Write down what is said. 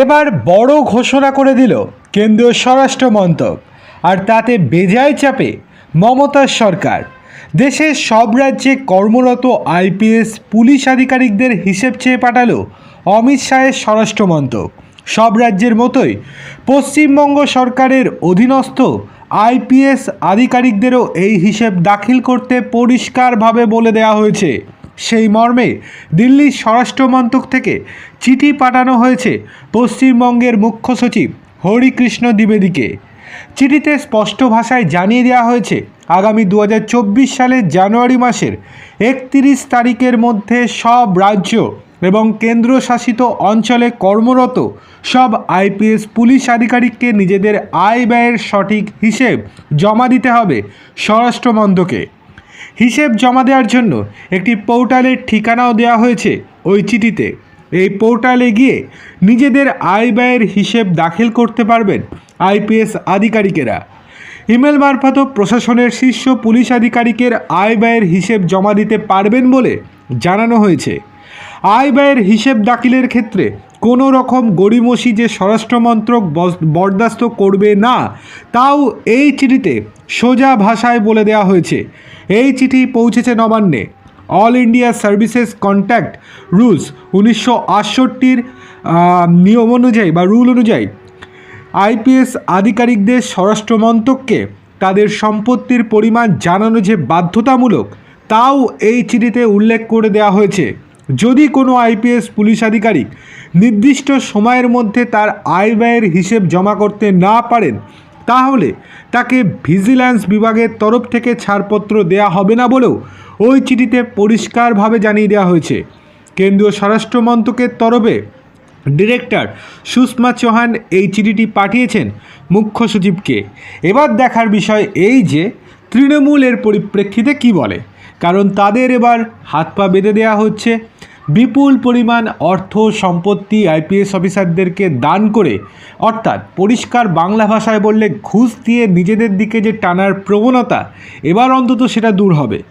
এবার বড় ঘোষণা করে দিল কেন্দ্রীয় স্বরাষ্ট্র মন্ত্রক। আর তাতে বেজায় চাপে মমতার সরকার। দেশের সব রাজ্যে কর্মরত আইপিএস পুলিশ আধিকারিকদের হিসেব চেয়ে পাঠালো অমিত শাহের স্বরাষ্ট্র মন্ত্রক। সব রাজ্যের মতোই পশ্চিমবঙ্গ সরকারের অধীনস্থ আইপিএস আধিকারিকদেরও এই হিসেব দাখিল করতে পরিষ্কারভাবে বলে দেওয়া হয়েছে। সেই মর্মে দিল্লির স্বরাষ্ট্র মন্ত্রক থেকে চিঠি পাঠানো হয়েছে পশ্চিমবঙ্গের মুখ্য সচিব হরিকৃষ্ণ দ্বিবেদীকে। চিঠিতে স্পষ্ট ভাষায় জানিয়ে দেওয়া হয়েছে, আগামী দু হাজার চব্বিশ সালের জানুয়ারি মাসের একত্রিশ তারিখের মধ্যে সব রাজ্য এবং কেন্দ্রশাসিত অঞ্চলে কর্মরত সব আইপিএস পুলিশ আধিকারিককে নিজেদের আয় ব্যয়ের সঠিক হিসেব জমা দিতে হবে স্বরাষ্ট্র মন্ত্রকে। হিসেব জমা দেওয়ার জন্য একটি পোর্টালের ঠিকানাও দেওয়া হয়েছে ওই চিঠিতে। এই পোর্টালে গিয়ে নিজেদের আয় ব্যয়ের হিসেব দাখিল করতে পারবেন আইপিএস আধিকারিকেরা। ইমেল মারফতও প্রশাসনের শীর্ষ পুলিশ আধিকারিকের আয় ব্যয়ের হিসেব জমা দিতে পারবেন বলে জানানো হয়েছে। আয় ব্যয়ের হিসেব দাখিলের ক্ষেত্রে কোনো রকম গড়িমসি যে স্বরাষ্ট্রমন্ত্রক বরদাস্ত করবে না, তাও এই চিঠিতে সোজা ভাষায় বলে দেওয়া হয়েছে। এই চিঠি পৌঁছেছে নবান্নে। All India Services conduct rules উনিশশো আটষট্টির নিয়ম অনুযায়ী বা রুল অনুযায়ী আইপিএস আধিকারিকদের স্বরাষ্ট্রমন্ত্রককে তাদের সম্পত্তির পরিমাণ জানানো যে বাধ্যতামূলক, তাও এই চিঠিতে উল্লেখ করে দেওয়া হয়েছে। যদি কোনো আইপিএস পুলিশ আধিকারিক নির্দিষ্ট সময়ের মধ্যে তার আয় ব্যয়ের হিসেব জমা করতে না পারেন তাহলে তাকে ভিজিল্যান্স বিভাগের তরফ থেকে ছাড়পত্র দেয়া হবে না বলেও ওই চিঠিতে পরিষ্কারভাবে জানিয়ে দেওয়া হয়েছে। কেন্দ্রীয় স্বরাষ্ট্র মন্ত্রকের তরফে ডিরেক্টর সুষমা চৌহান এই চিঠিটি পাঠিয়েছেন মুখ্য সচিবকে। এবার দেখার বিষয় এই যে তৃণমূল এর পরিপ্রেক্ষিতে কি বলে? কারণ তাদের এবার হাত পা বেঁধে দেওয়া হচ্ছে। বিপুল পরিমাণ অর্থ সম্পত্তি আইপিএস অফিসারদেরকে দান করে, অর্থাৎ পরিষ্কার বাংলা ভাষায় বললে ঘুষ দিয়ে নিজেদের দিকে যে টানার প্রবণতা, এবার অন্তত সেটা দূর হবে।